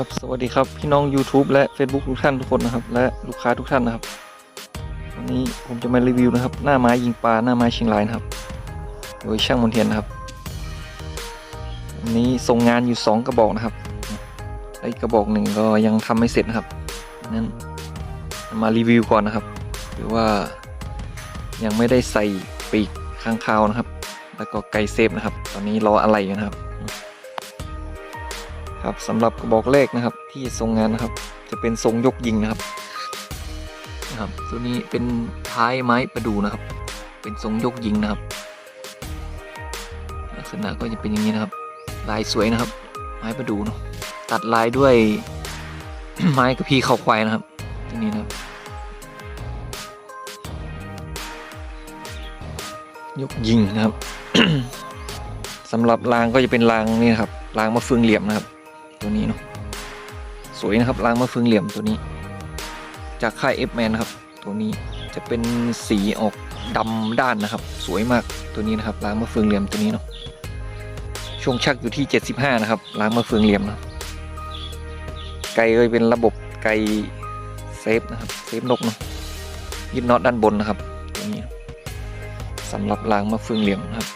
ครับสวัสดีครับพี่น้อง YouTube และ Facebook ทุกท่านทุกคนนะครับ และลูกค้าทุกท่านนะครับ วันนี้ผมจะมารีวิวนะครับ หน้าไม้ยิงปลาหน้าไม้เชียงรายนะครับ โดยช่างมนเทียนนะครับวันนี้ส่งงานอยู่ 2 กระบอกนะครับและอีกระบอกหนึ่งก็ยังทำไม่เสร็จนะครับนั้นมารีวิวก่อนนะครับหรือว่ายังไม่ได้ใส่ปีกข้างคาวนะครับ แล้วก็ไกเซฟนะครับ ตอนนี้รออะไรอยู่นะครับ ครับสำหรับกระบอกแรกนะครับ ที่ทรงงานนะครับ จะเป็นทรงยกยิงนะครับนะครับ ตัวนี้เป็นท้ายไม้ประดูนะครับ เป็นทรงยกยิงนะครับ ลักษณะก็จะเป็นอย่างนี้นะครับ ลายสวยนะครับ ไม้ประดูเนาะตัดลายด้วยไม้กระพี้เข่าควายนะครับตัวนี้นะครับ ยกยิงนะครับสำหรับรางก็จะเป็นรางนี่นะครับรางมะเฟืองเหลี่ยมนะครับ ตัวนี้เนาะสวยนะครับรางมะเฟืองเหลี่ยมตัวนี้ จากค่าย F Man นะครับ ตัวนี้จะเป็นสีออกดำด้านนะครับ สวยมากตัวนี้นะครับรางมะเฟืองเหลี่ยมตัวนี้เนาะช่วงชักอยู่ที่ 75 นะครับรางมะเฟืองเหลี่ยมนะไกก็จะเป็นระบบไกเซฟนะครับเซฟนกเนาะยึดน็อตด้านบนนะครับตัวนี้สำหรับรางมะเฟืองเหลี่ยมนะครับ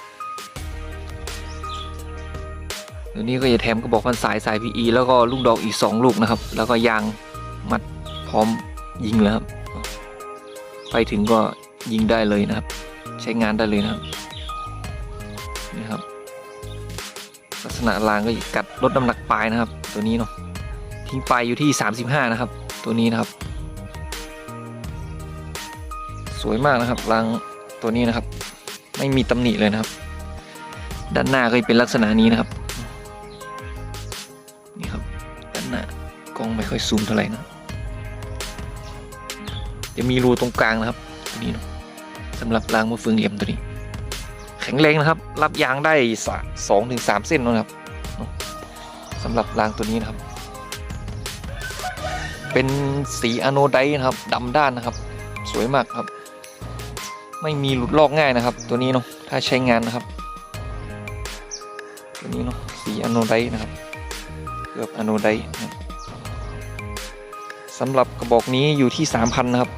เดี๋ยวนี้ก็จะแถมกระบอกพันสายสาย PE แล้วก็ลูกดอกอีก 2 ลูกนะครับ แล้วก็ยางมัดพร้อมยิงแล้วครับ ไปถึงก็ยิงได้เลยนะครับ ใช้งานได้เลยนะครับนี่ครับ ลักษณะรางก็กัดลดน้ำหนักปลายนะครับ ตัวนี้เนาะทิ้งปลายอยู่ที่ 35 นะครับ ตัวนี้นะครับ สวยมากนะครับรางตัวนี้นะครับ ไม่มีตำหนิเลยนะครับ ด้านหน้าก็จะเป็นลักษณะนี้นะครับ นหน้ากล้องไม่ค่อยซูมเท่าไหร่นะจะมีรูตรงกลางนะครับตัวนี้เนะสำหรับรางมะเฟืองเหลี่ยมตัวนี้ แข็งแรงนะครับ รับยางได้สองถึงสามเส้นนะครับสำหรับรางตัวนี้นะครับ เป็นสีอะโนไดนะครับดำด้านนะครับ สวยมากครับ ไม่มีหลุดลอกง่ายนะครับ ตัวนี้เนาะถ้าใช้งานนะครับ ตัวนี้เนาะสีอะโนไดนะครับ เกือบอโนไดสำหรับกระบอกนี้อยู่ที่ 3,000 นะครับ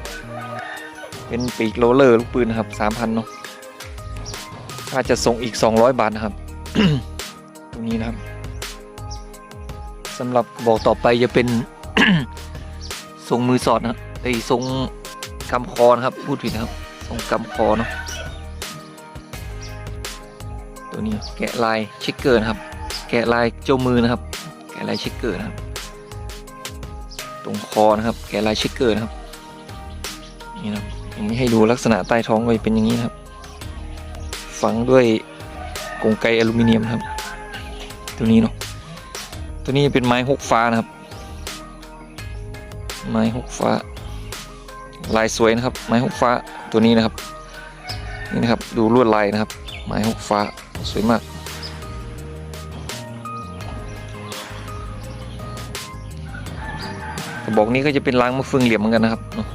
เป็นปีกโรเลอร์ลูกปืนนะครับ 3,000 เนาะถ้าจะส่งอีก 200 บาทนะครับ ตรงนี้นะครับสำหรับกระบอกต่อไปจะเป็นทรงมือสอดนะครับไอ้ทรงกำคอนะครับ พูดผิดนะครับทรงกำคอเนาะตัวนี้แกะลายเช็คเกอร์นะครับ แกะลายเจ้ามือนะครับ ลายเช็คเกอร์นะครับตรงคอนะครับแกลายเช็คเกอร์นะครับนี่นะครับอย่างนี้ให้ดูลักษณะใต้ท้องก็จะเป็นอย่างนี้นะครับ ฝังด้วยกรงไกอลูมิเนียมครับ ตัวนี้เนาะตัวนี้เป็นไม้หกฟ้านะครับ ไม้หกฟ้า ลายสวยนะครับ ไม้หกฟ้าตัวนี้นะครับนี่นะครับ ดูลวดลายนะครับ ไม้หกฟ้าสวยมาก กระบอกนี้ก็จะเป็นรางมะเฟืองเหลี่ยมเหมือนกันนะครับเนอะ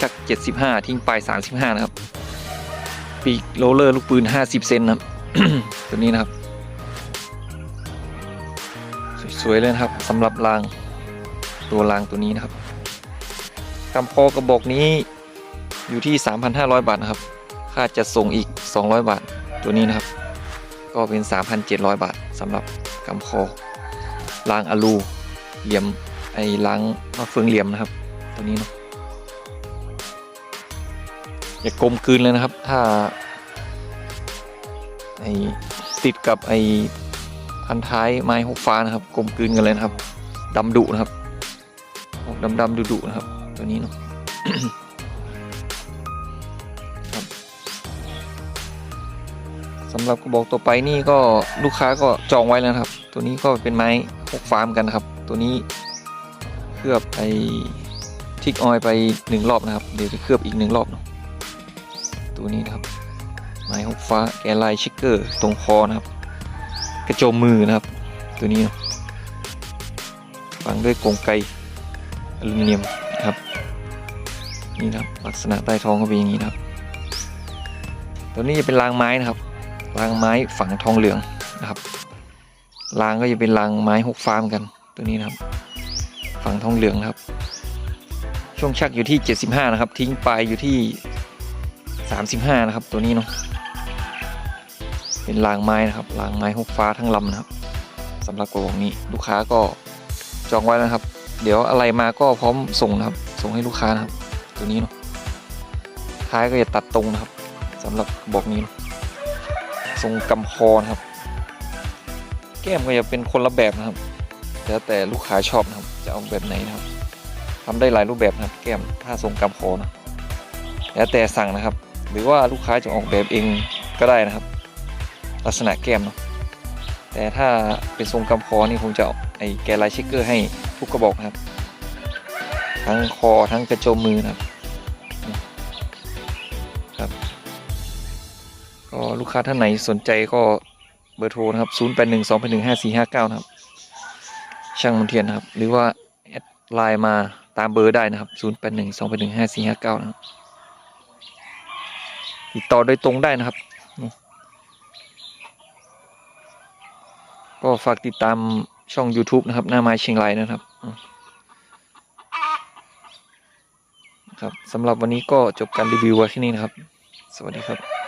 ชัก 75 ทิ้งปลาย 35 นะครับ ปีกโรลเลอร์ลูกปืน 50 เซนนะครับ ตัวนี้นะครับ สวยๆเลยนะครับสำหรับรางตัวรางตัวนี้นะครับกำพอกระบอกนี้อยู่ที่ 3,500 บาทนะครับ ค่าจะส่งอีก 200 บาท ตัวนี้นะครับ ก็เป็น 3,700 บาทสำหรับกำคอรางอะลูเหลี่ยม ไอ้ล้างมะเฟืองเหลี่ยมนะครับ ตัวนี้เนาะอย่ากลมกลืนเลยนะครับ ถ้าไอ้ติดกับไอ้พันท้ายไม้หกฟ้านะครับกลมกลืนกันเลยนะครับดำดุนะครับออกดำดำดุดุๆนะครับ ตัวนี้เนาะสำหรับกระบอกต่อไปนี่ก็ลูกค้าก็จองไว้แล้วครับ ตัวนี้ก็เป็นไม้หกฟ้าเหมือนกันครับ ตัวนี้ เคลือบไอทิกออยไปหนึ่งรอบนะครับ เดี๋ยวจะเคลือบอีกหนึ่งรอบเนาะตัวนี้นะครับไม้หกฟ้าแกลายชิกเกอร์ตรงคอนะครับ กระโจมมือนะครับ ตัวนี้นะฝังด้วยกรงไกอลูมิเนียมนะครับนี่นะครับลักษณะใต้ท้องก็เป็นอย่างนี้นะครับ ตัวนี้จะเป็นรางไม้นะครับรางไม้ฝังทองเหลืองนะครับรางก็จะเป็นรางไม้หกฟ้าเหมือนกันตัวนี้นะครับ ฝั่งทองเหลืองนะครับ ช่วงชักอยู่ที่ 75 นะครับ ทิ้งไปอยู่ที่ 35 นะครับ ตัวนี้เนาะเป็นรางไม้นะครับรางไม้หกฟ้าทั้งลำนะครับสำหรับกระบอกนี้ลูกค้าก็จองไว้แล้วนะครับ เดี๋ยวอะไรมาก็พร้อมส่งนะครับ ส่งให้ลูกค้านะครับ ตัวนี้เนาะท้ายก็จะตัดตรงนะครับสำหรับกระบอกนี้เนอะทรงกำคอนะครับ แก้มก็จะเป็นคนละแบบนะครับ แล้วแต่ลูกค้าชอบนะครับ จะเอาแบบไหนนะครับทำได้หลายรูปแบบนะครับ แก้มถ้าทรงกำคอนะแล้วแต่สั่งนะครับ หรือว่าลูกค้าจะออกแบบเองก็ได้นะครับ ลักษณะแก้มเนาะแต่ถ้าเป็นทรงกำคอนี่ผมจะเอาไอ้แกนไลน์เช็คเกอร์ให้ทุกกระบอกนะครับ ทั้งคอทั้งกระโจมมือนะครับครับ ก็ลูกค้าท่านไหนสนใจก็เบอร์โทรนะครับ 0 8 1 2 8 1 5 4 5 9 นะครับ ช่างมนเทียนนะครับ หรือว่าแอดไลน์มาตามเบอร์ได้นะครับ 0 8 1 2 8 1 5 4 5 9 นะครับติดต่อโดยตรงได้นะครับ ก็ฝากติดตามช่อง YouTube นะครับ หน้าไม้เชียงรายนะครับครับสำหรับวันนี้ก็จบการรีวิวไว้ที่นี่นะครับ สวัสดีครับ